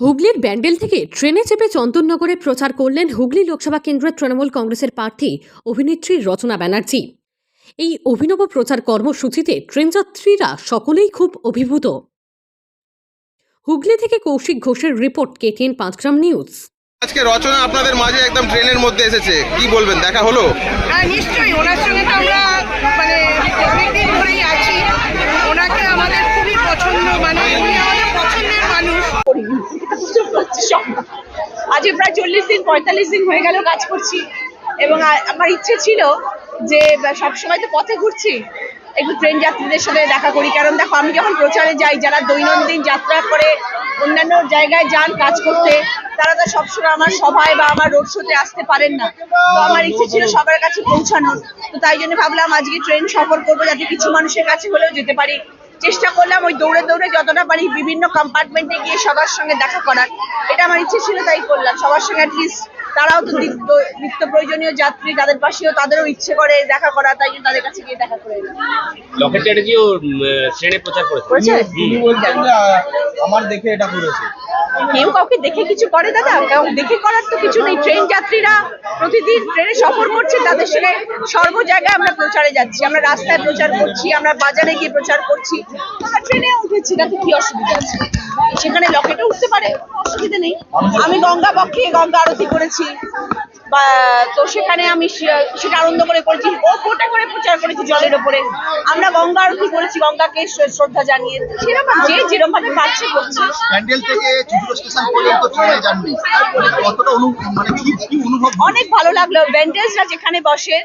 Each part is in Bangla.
হুগলির ব্যান্ডেল থেকে ট্রেনে চেপে চন্দননগরে প্রচার করলেন হুগলি লোকসভা কেন্দ্রের তৃণমূল কংগ্রেসের প্রার্থী অভিনেত্রী রচনা ব্যানার্জি। এই অভিনব প্রচার কর্মসূচিতে ট্রেনযাত্রীরা সকলেই খুব অভিভূত। হুগলি থেকে কৌশিক ঘোষের রিপোর্ট কেটিএন পাঁচগ্রাম নিউজ। আজকে রচনা আপনাদের মাঝে একদম ট্রেনের মধ্যে এসেছে। কি বলবেন? দেখা হলো? হ্যাঁ নিশ্চয়ই। ওনার সঙ্গে তো আমরা মানে অনেকদিন ধরেই আছি। ওনাকে আমাদের খুবই পছন্দ মানে আজকে প্রায় চল্লিশ দিন, পঁয়তাল্লিশ দিন হয়ে গেল কাজ করছি। এবং আমার ইচ্ছে ছিল যে সবসময় তো পথে ঘুরছি। একটু ট্রেন যাত্রীদের সাথে দেখা করি। কারণ দেখো, আমি যখন প্রচারে যাই, যারা দৈনন্দিন যাত্রা করে, অন্যান্য জায়গায় যান কাজ করতে, তারা তো সবসময় আমার সভায় বা আমার রোড শোতে আসতে পারেন না। তো আমার ইচ্ছে ছিল সবার কাছে পৌঁছানোর। তো তাই জন্য ভাবলাম, আজকে ট্রেন সফর করব যাতে কিছু মানুষের কাছে হলেও যেতে পারি। চেষ্টা করলাম ওই দৌড়ে দৌড়ে যতটা পারি বিভিন্ন কম্পার্টমেন্টে গিয়ে সবার সঙ্গে দেখা করার। এটা আমার ইচ্ছে ছিল তাই করলাম। সবার সঙ্গে অ্যাটলিস্ট তারাও তো নিত্য নিত্য প্রয়োজনীয় যাত্রী তাদের পাশেও তাদেরও ইচ্ছে করে দেখা করা তাই জন্য তাদের কাছে গিয়ে দেখা করে লকেট চ্যাটার্জিও শ্রেণি প্রচার করেছে। আমার দেখে এটা করেছে। কেউ কাউকে দেখে কিছু করে দাদা? কেউ দেখে করার তো কিছু নেই। ট্রেন যাত্রীরা প্রতিদিন ট্রেনে সফর করছে, তাদের সঙ্গে সর্ব জায়গায় আমরা প্রচারে যাচ্ছি। আমরা রাস্তায় প্রচার করছি, আমরা বাজারে গিয়ে প্রচার করছি। আমরা ট্রেনে উঠেছি তাতে কি অসুবিধা আছে। সেখানে লকেটে উঠতে পারে, অসুবিধা নেই। আমি গঙ্গা পক্ষে গঙ্গা আরতি করেছি। বা তো সেখানে আমি সেটা আনন্দ করে করেছি। ও ফোটা করে প্রচার করেছি জলের ওপরে। আমরা গঙ্গা আরতি করেছি গঙ্গাকে শ্রদ্ধা জানিয়ে। সেরকম যে যেরকম ভাবে পাচ্ছে করছে। প্যান্ডেল থেকে চুচুড়ো স্টেশন পর্যন্ত ট্রেনে যাননি। কতটা অনু মানে কি কি অনুভব? অনেক ভালো লাগল। ভেন্টেজরা যেখানে বসেন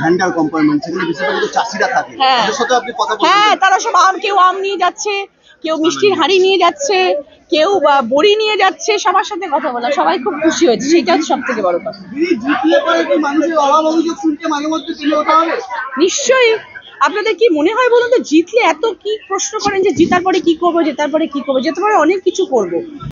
যে ভ্যান্ডার কম্পার্টমেন্ট সেখানে বেশিরভাগ চাষিরা থাকে। হ্যাঁ। তাদের সাথে আপনি কথা বলতে হ্যাঁ তারা সব আম কেউ আম নিয়ে যাচ্ছে কেউ মিষ্টির হাঁড়ি নিয়ে যাচ্ছে কেউ বড়ি নিয়ে যাচ্ছে সবার সাথে কথা বলা সবাই খুব খুশি হয়েছে সেটা হচ্ছে সব থেকে বড় কথা। নিশ্চয়ই। আপনাদের কি মনে হয় বলুন তো জিতলে এত কি প্রশ্ন করেন যে জিতার পরে কি করব জেতার পরে কি করব? জেতার পরে অনেক কিছু করব।